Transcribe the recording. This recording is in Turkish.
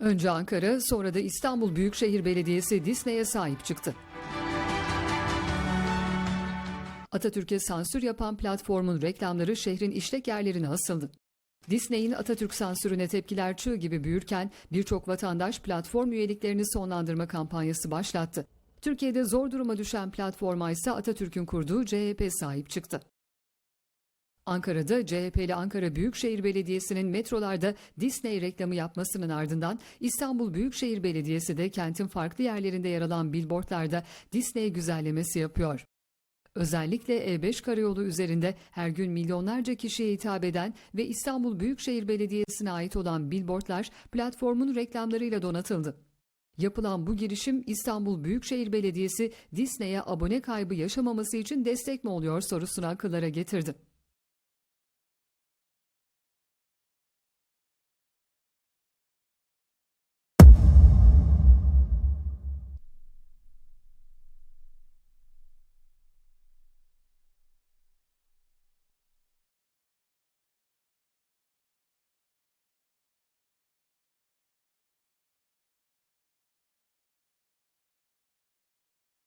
Önce Ankara, sonra da İstanbul Büyükşehir Belediyesi Disney'e sahip çıktı. Atatürk'e sansür yapan platformun reklamları şehrin işlek yerlerine asıldı. Disney'in Atatürk sansürüne tepkiler çığ gibi büyürken birçok vatandaş platform üyeliklerini sonlandırma kampanyası başlattı. Türkiye'de zor duruma düşen platforma ise Atatürk'ün kurduğu CHP sahip çıktı. Ankara'da CHP'li Ankara Büyükşehir Belediyesi'nin metrolarda Disney reklamı yapmasının ardından İstanbul Büyükşehir Belediyesi de kentin farklı yerlerinde yer alan billboardlarda Disney güzellemesi yapıyor. Özellikle E5 karayolu üzerinde her gün milyonlarca kişiye hitap eden ve İstanbul Büyükşehir Belediyesi'ne ait olan billboardlar platformun reklamlarıyla donatıldı. Yapılan bu girişim İstanbul Büyükşehir Belediyesi Disney'e abone kaybı yaşamaması için destek mi oluyor sorusunu akıllara getirdi.